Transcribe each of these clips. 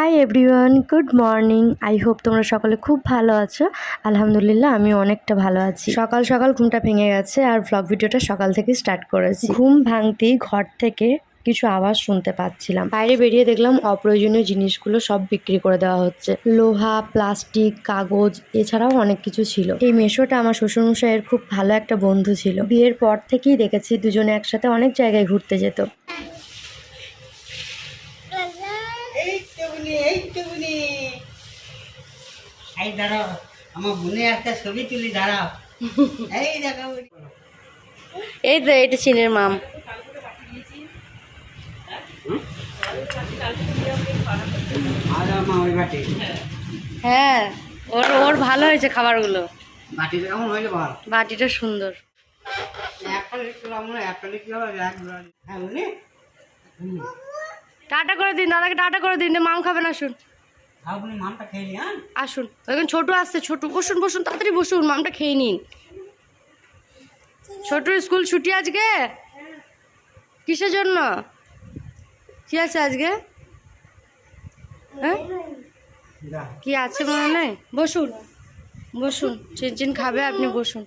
Hi everyone good morning I hope তোমরা সকলে খুব ভালো আছো। আলহামদুলিল্লাহ আমি অনেকটা ভালো আছি। সকাল সকাল ঘুমটা ভেঙে গেছে আর ভ্লগ ভিডিওটা সকাল থেকে স্টার্ট করেছি। ঘুম ভাঙতেই ঘর থেকে কিছু আওয়াজ শুনতে পাচ্ছিলাম। বাইরে বেরিয়ে দেখলাম অপ্রয়োজনীয় জিনিসগুলো সব বিক্রি করে দেওয়া হচ্ছে। লোহা, প্লাস্টিক, কাগজ, এছাড়াও অনেক কিছু ছিল। এই মেশোটা আমার শ্বশুরমশাইয়ের খুব ভালো একটা বন্ধু ছিল। বিয়ের পর থেকেই দেখেছি দুজনে একসাথে অনেক জায়গায় ঘুরতে যেত এই তো বুনি এই তো বুনি এই দাঁড়াও আমার বোনের একটা ছবি তুলি দাঁড়াও। এই দেখো। এই তো এটা চিনের মাম। আর আমার বাটি। হ্যাঁ ওর ওর ভালো হয়েছে খাবারগুলো। বাটিটা কেমন হয়েছে বল? বাটিটা সুন্দর। হ্যাঁ। টাটা করে দিন দাদাকে টাটা করে দিন মাম খেয়ে নি হ্যাঁ আসুন। এখন ছোটু আসছে ছোটু। বসুন বসুন তাড়াতাড়ি বসুন মামটা খেয়ে নিন। ছোটুর স্কুল ছুটি আজকে? কিসের জন্য? কি আছে আজকে? হ্যাঁ। কি আছে মনে নেই? বসুন বসুন চিনচিন খাবে আপনি বসুন।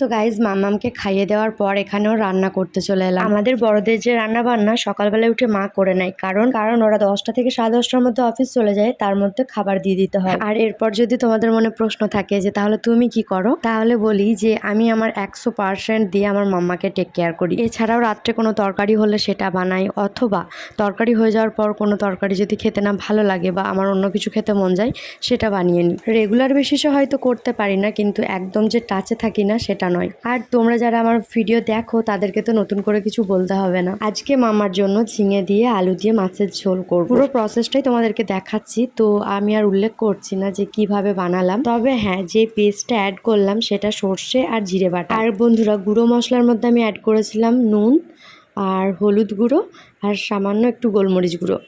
তো গাইজ মামামকে খাইয়ে দেওয়ার পর এখানেও রান্না করতে চলে এলাম। আমাদের বড়দের যে রান্না বান্না সকালবেলায় উঠে মা করে নেয়। কারণ কারণ ওরা দশটা থেকে সাড়ে দশটার মধ্যে অফিস চলে যায়, তার মধ্যে খাবার দিয়ে দিতে হয়। আর এরপর যদি তোমাদের মনে প্রশ্ন থাকে যে, তাহলে তুমি কি করো? তাহলে বলি যে, আমি আমার একশো পার্সেন্ট দিয়ে আমার মাম্মাকে টেক কেয়ার করি। এছাড়াও রাত্রে কোনো তরকারি হলে সেটা বানাই, অথবা তরকারি হয়ে যাওয়ার পর কোনো তরকারি যদি খেতে না ভালো লাগে বা আমার অন্য কিছু খেতে মন যায়, সেটা বানিয়ে নিই। রেগুলার বেসিসে হয়তো করতে পারি না, কিন্তু একদম যে টাচে থাকি না, সেটা নয়। আর তোমরা যারা আমার ভিডিও দেখো, তাদেরকে তো নতুন করে কিছু বলতে হবে না। আজকে মামার জন্য ঝিঙে দিয়ে আলু দিয়ে মাছের ঝোল করব। পুরো প্রসেসটাই তোমাদেরকে দেখাচ্ছি। তো আমি আর উল্লেখ করছি না যে কীভাবে বানালাম। তবে হ্যাঁ যে পেস্টটা অ্যাড করলাম, সেটা সর্ষে আর জিরে বাটা। আর বন্ধুরা, গুঁড়ো মশলার মধ্যে আমি অ্যাড করেছিলাম নুন আর হলুদ গুঁড়ো আর সামান্য একটু গোলমরিচ গুঁড়ো।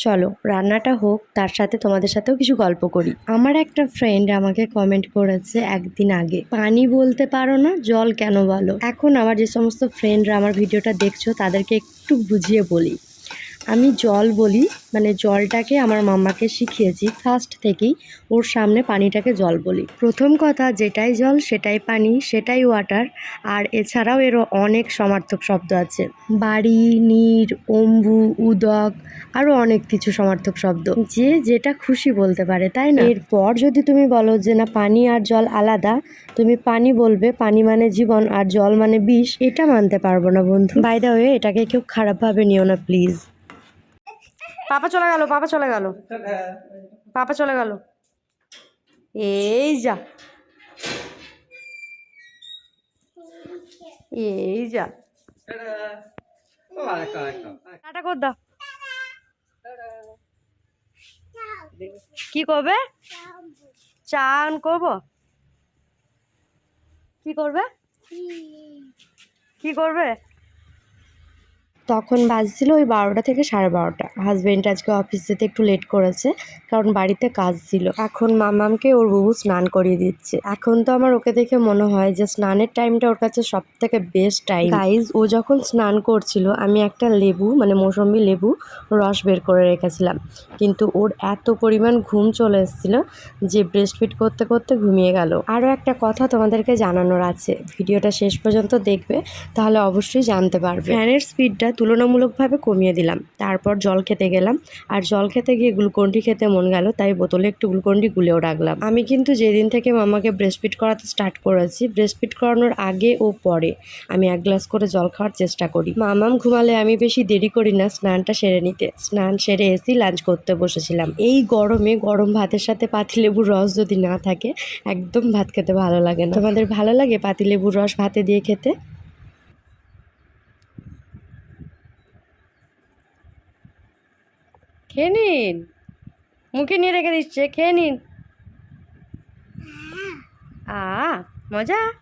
চলো, রান্নাটা হোক, তার সাথে তোমাদের সাথেও কিছু গল্প করি। আমার একটা ফ্রেন্ড আমাকে কমেন্ট করেছে একদিন আগে। পানি বলতে পারো না, জল কেন বলো? এখন আমার যে সমস্ত ফ্রেন্ডরা আমার ভিডিওটা দেখছ, তাদেরকে একটু বুঝিয়ে বলি। আমি জল বলি মানে জলটাকে আমার মাম্মাকে শিখিয়েছি ফার্স্ট থেকেই, ওর সামনে পানিটাকে জল বলি। প্রথম কথা, যেটাই জল সেটাই পানি, সেটাই ওয়াটার আর এছাড়াও এরও অনেক সমার্থক শব্দ আছে। বাড়ি, নীর, অম্বু, উদক, আরও অনেক কিছু সমার্থক শব্দ। যে যেটা খুশি বলতে পারে, তাই না? এরপর যদি তুমি বলো যে, না, পানি আর জল আলাদা তুমি পানি বলবে, পানি মানে জীবন আর জল মানে বিষ এটা মানতে পারব না বন্ধু। বাই দা এটাকে কেউ খারাপভাবে নিও না প্লিজ পাপা চলে গেল, পাপা চলে গেল। পাপা চলে গেল। এই যা। এই যা। টাটা কর দাও। কি করবে? চান করব? কি করবে? কি করবে? তখন বাজছিল ওই বারোটা থেকে সাড়ে বারোটা। হাজবেন্ড আজকে অফিস যেতে একটু লেট করেছে, কারণ বাড়িতে কাজ ছিল। এখন মামামকে ওর বুবু স্নান করিয়ে দিচ্ছে। এখন তো আমার ওকে দেখে মনে হয় যে স্নানের টাইমটা ওর কাছে সব থেকে বেস্ট টাইম গাইজ ও যখন স্নান করছিল, আমি একটা লেবু মানে মৌসম্বি লেবু, রস বের করে রেখেছিলাম। কিন্তু ওর এত পরিমাণ ঘুম চলে এসেছিল যে ব্রেস্ট ফিট করতে করতে ঘুমিয়ে গেল। আরও একটা কথা তোমাদেরকে জানানোর আছে। ভিডিওটা শেষ পর্যন্ত দেখবে, তাহলে অবশ্যই জানতে পারবে। ফ্যানের স্পিডটা তুলনামূলকভাবে কমিয়ে দিলাম। তারপর জল খেতে গেলাম। আর জল খেতে গিয়ে গ্লুকন্ডি খেতে মন গেল, তাই বোতলে একটু গ্লুকন্ডি গুলেও রাখলাম। আমি কিন্তু যেদিন থেকে মামাকে ব্রেস্টফিট করাতে স্টার্ট করেছি ব্রেস্টফিট করানোর আগে ও পরে আমি এক গ্লাস করে জল খাওয়ার চেষ্টা করি। মামাম ঘুমালে আমি বেশি দেরি করি না স্নানটা সেরে নিতে। স্নান সেরে এসি লাঞ্চ করতে বসেছিলাম। এই গরমে গরম ভাতের সাথে পাতিলেবুর রস যদি না থাকে, একদম ভাত খেতে ভালো লাগে না। তোমাদের ভালো লাগে পাতিলেবুর রস ভাতে দিয়ে খেতে? খেয়ে নিন। মুখে নিয়ে রেখে দিচ্ছে, খেয়ে নিন। আ, মজা?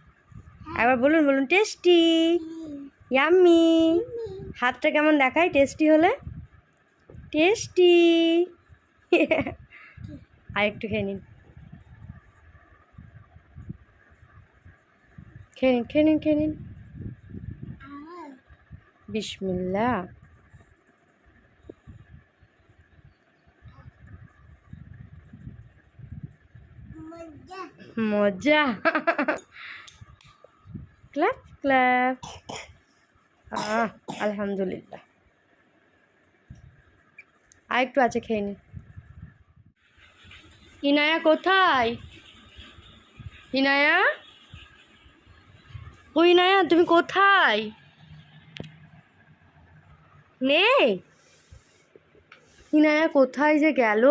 একবার বলুন বলুন, টেস্টি? ইয়াম্মি? হাতটা কেমন দেখায়? টেস্টি হলে? টেস্টি। আর একটু খেয়ে নিন। খেয়ে নিন খেয়ে নিন খেয়ে নিন। বিসমিল্লা মজা। ক্ল্যাপ ক্ল্যাপ আহ, আলহামদুলিল্লাহ। আর একটু আছে, খেয়ে নি। ইনায়া কোথায়? ইনায়া ও ইনায়া তুমি কোথায়? নেই ইনায়া কোথায় যে গেল?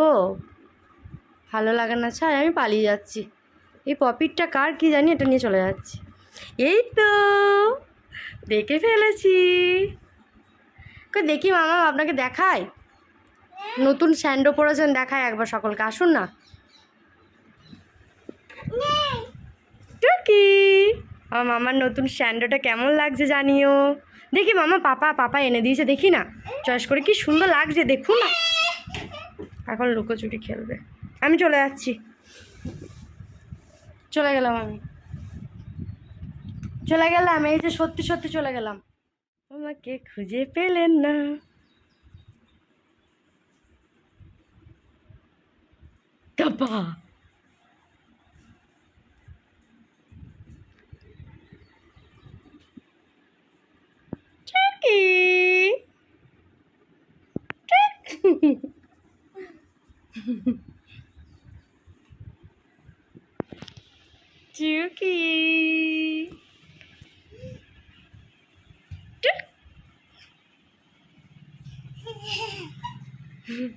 ভালো লাগে না, ছাড়, আমি পালিয়ে যাচ্ছি। এই পপিটটা কার কি জানি এটা নিয়ে চলে যাচ্ছি। এই তো, দেখে ফেলেছি। দেখি মামা, আপনাকে দেখায় নতুন স্যান্ডো পরেছেন দেখায় একবার সকলকে, আসুন না। টুকি, আমার মামার নতুন স্যান্ডোটা কেমন লাগছে জানিও। দেখি মামা, পাপা পাপা এনে দিয়েছে, দেখি না। চয়েস করে, কি সুন্দর লাগছে, দেখুন না। এখন লুকোচুরি খেলবে। আমি চলে যাচ্ছি। চলে গেলাম আমি চলে গেলাম, এই যে সত্যি সত্যি চলে গেলাম আমাকে খুঁজে পেলেন না Chucky. Chucky. Juki. Juki.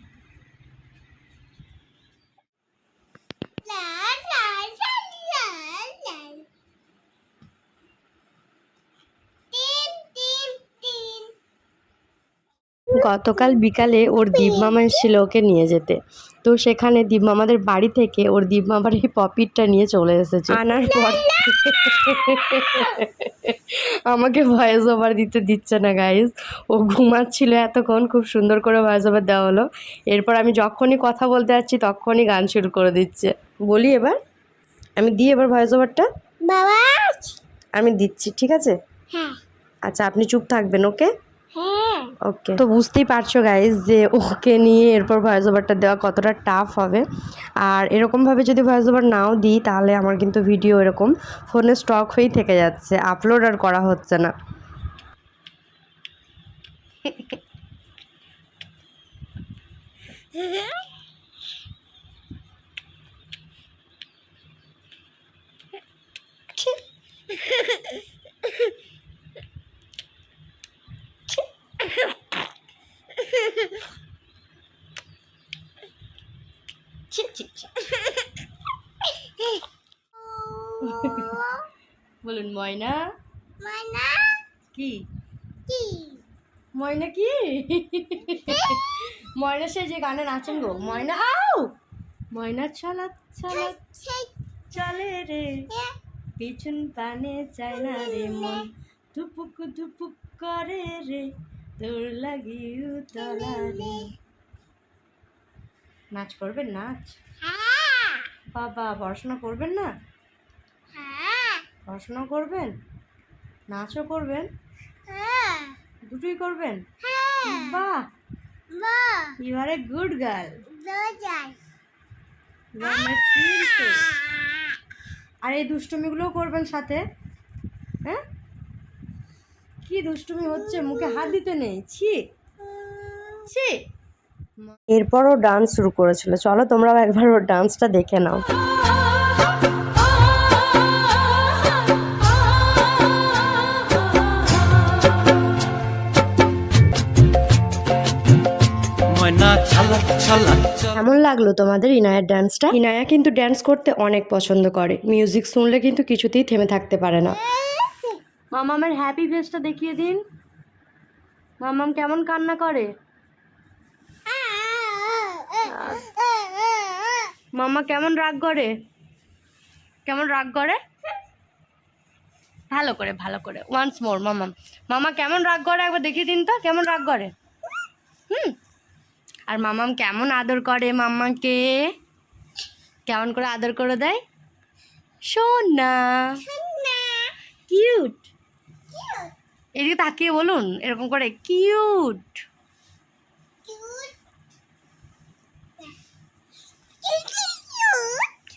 গতকাল বিকালে ওর দীপ মামা এসেছিল ওকে নিয়ে যেতে। তো সেখানে দীপ মামাদের বাড়ি থেকে ওর দীপ মামার এই পপিটটা নিয়ে চলে এসেছে। আনার পর আমাকে ভয়েস ওভার দিতে দিচ্ছে না গাইজ ও ঘুমাচ্ছিল এতক্ষণ খুব সুন্দর করে ভয়েস ওভার দেওয়া হলো। এরপর আমি যখনই কথা বলতে যাচ্ছি তখনই গান শুরু করে দিচ্ছে। বলি এবার আমি দিই এবার ভয়েস ওভারটা আমি দিচ্ছি ঠিক আছে? হ্যাঁ। আচ্ছা আপনি চুপ থাকবেন ওকে? ওকে তো বুঝতেই পারছ গাইজ যে ওকে নিয়ে এরপর ভয়েস ওভারটা দেওয়া কতটা টাফ হবে। আর এরকমভাবে যদি ভয়েস ওভার নাও দিই তাহলে আমার কিন্তু ভিডিও এরকম ফোনে স্টক হয়েই থেকে যাচ্ছে আপলোড আর করা হচ্ছে না ছি, ছি, ছি। বলুন ময়না? মানা কি? কি? ময়না কি? ময়না সে যে গানে নাচেন গো। ময়না আও ময়না ছলা সেই চলে রে। পিছন পানে চায় না রে মন। ধুপুক ধুপুক করে রে। তোর লাগি উতলা রে নাচ করবেন নাচ? হ্যাঁ। বাবা পড়াশোনা করবেন না? হ্যাঁ। পড়াশোনা করবেন? নাচও করবেন? হ্যাঁ। দুটোই করবেন? হ্যাঁ। বাহ! You are a good girl আর এই দুষ্টুমিগুলোও করবেন সাথে? হ্যাঁ? কি দুষ্টুমি হচ্ছে? মুখে হাত দিতে নেই। ছি। ছি। এরপর ও ডান্স শুরু করেছিল। চলো তোমরাও একবার ওর ডান্সটা দেখে নাও। কেমন লাগল তোমাদের ইনায়ার ডান্সটা ইনায়া কিন্তু ডান্স করতে অনেক পছন্দ করে। মিউজিক শুনলে কিন্তু কিছুতেই থেমে থাকতে পারে না। মামামের হ্যাপি ফেসটা দেখিয়ে দিন। মামাম কেমন কান্না করে? মামা কেমন রাগ করে? কেমন রাগ করে? ভালো করে ভালো করে। ওয়ান্স মোর মামাম। মামা কেমন রাগ করে? একবার দেখিয়ে দিন তো কেমন রাগ করে? হুম? আর মামাম কেমন আদর করে মাম্মাকে? কেমন করে আদর করে দেয়? সোনা। কিউট এদিকে তাকিয়ে বলুন এরকম করে cute!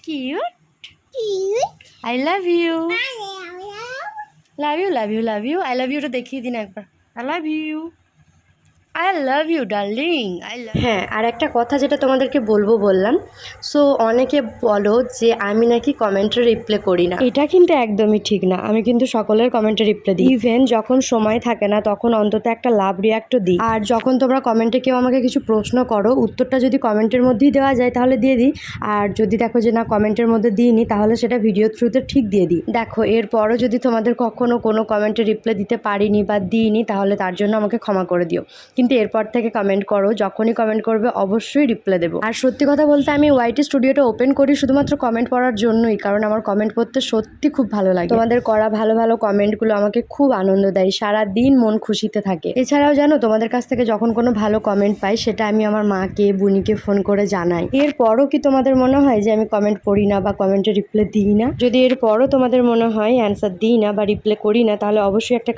Cute? I love you love you love you love you I love Yuta দেখিয়ে দিন একবার। I love you I love you darling I love হ্যাঁ আর একটা কথা যেটা তোমাদেরকে বলব বললাম। সো অনেকে বলো যে আমি নাকি কমেন্টে রিপ্লে করি না। এটা কিন্তু একদমই ঠিক না। আমি কিন্তু সকলের কমেন্টে রিপ্লাই দিই। ইভেন যখন সময় থাকে না তখন অন্তত একটা লাভ রিয়াক্টও দিই। আর যখন তোমরা কমেন্টে কেউ আমাকে কিছু প্রশ্ন করো উত্তরটা যদি কমেন্টের মধ্যেই দেওয়া যায় তাহলে দিয়ে দিই। আর যদি দেখো যে না কমেন্টের মধ্যে দিইনি তাহলে সেটা ভিডিও থ্রুতে ঠিক দিয়ে দিই। দেখো এরপরও যদি তোমাদের কখনো কোনো কমেন্টে রিপ্লাই দিতে পারিনি বা দিইনি তাহলে তার জন্য আমাকে ক্ষমা করে দিও। কিন্তু এরপর থেকে কমেন্ট করো, যখনই কমেন্ট করবে অবশ্যই রিপ্লাই দেবো। আর সত্যি কথা বলতে আমি ওয়াইটি স্টুডিওটা ওপেন করি শুধুমাত্র কমেন্ট পড়ার জন্যই, কারণ আমার কমেন্ট পড়তে সত্যি খুব ভালো লাগে। তোমাদের করা ভালো ভালো কমেন্টগুলো আমাকে খুব আনন্দ দেয় সারা দিন মন খুশিতে থাকে। এছাড়াও জানো, তোমাদের কাছ থেকে যখন কোনো ভালো কমেন্ট পাই, সেটা আমি আমার মাকে, বুনিকে ফোন করে জানাই। এরপরও কি তোমাদের মনে হয় যে আমি কমেন্ট পড়ি না বা কমেন্টে রিপ্লাই দিই না? যদি এরপরও তোমাদের মনে হয় অ্যান্সার দিই না বা রিপ্লাই করি না, তাহলে অবশ্যই একটা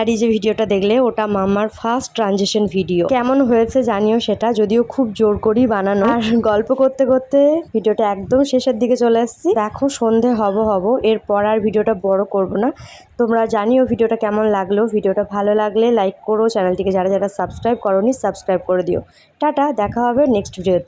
আর এই যে ভিডিওটা দেখলে, ওটা মামার ফার্স্ট ট্রানজেকশন ভিডিও কেমন হয়েছে জানিও সেটা, যদিও খুব জোর করেই বানানো। আর গল্প করতে করতে ভিডিওটা একদম শেষের দিকে চলে এসেছি। দেখো, সন্ধে হব হব, এরপর আর ভিডিওটা বড় করব না। তোমরা জানিও ভিডিওটা কেমন লাগল। ভিডিওটা ভালো লাগলে লাইক করো। চ্যানেলটিকে যারা যারা সাবস্ক্রাইব করোনি সাবস্ক্রাইব করে দিও। টাটা, দেখা হবে নেক্সট ভিডিওতে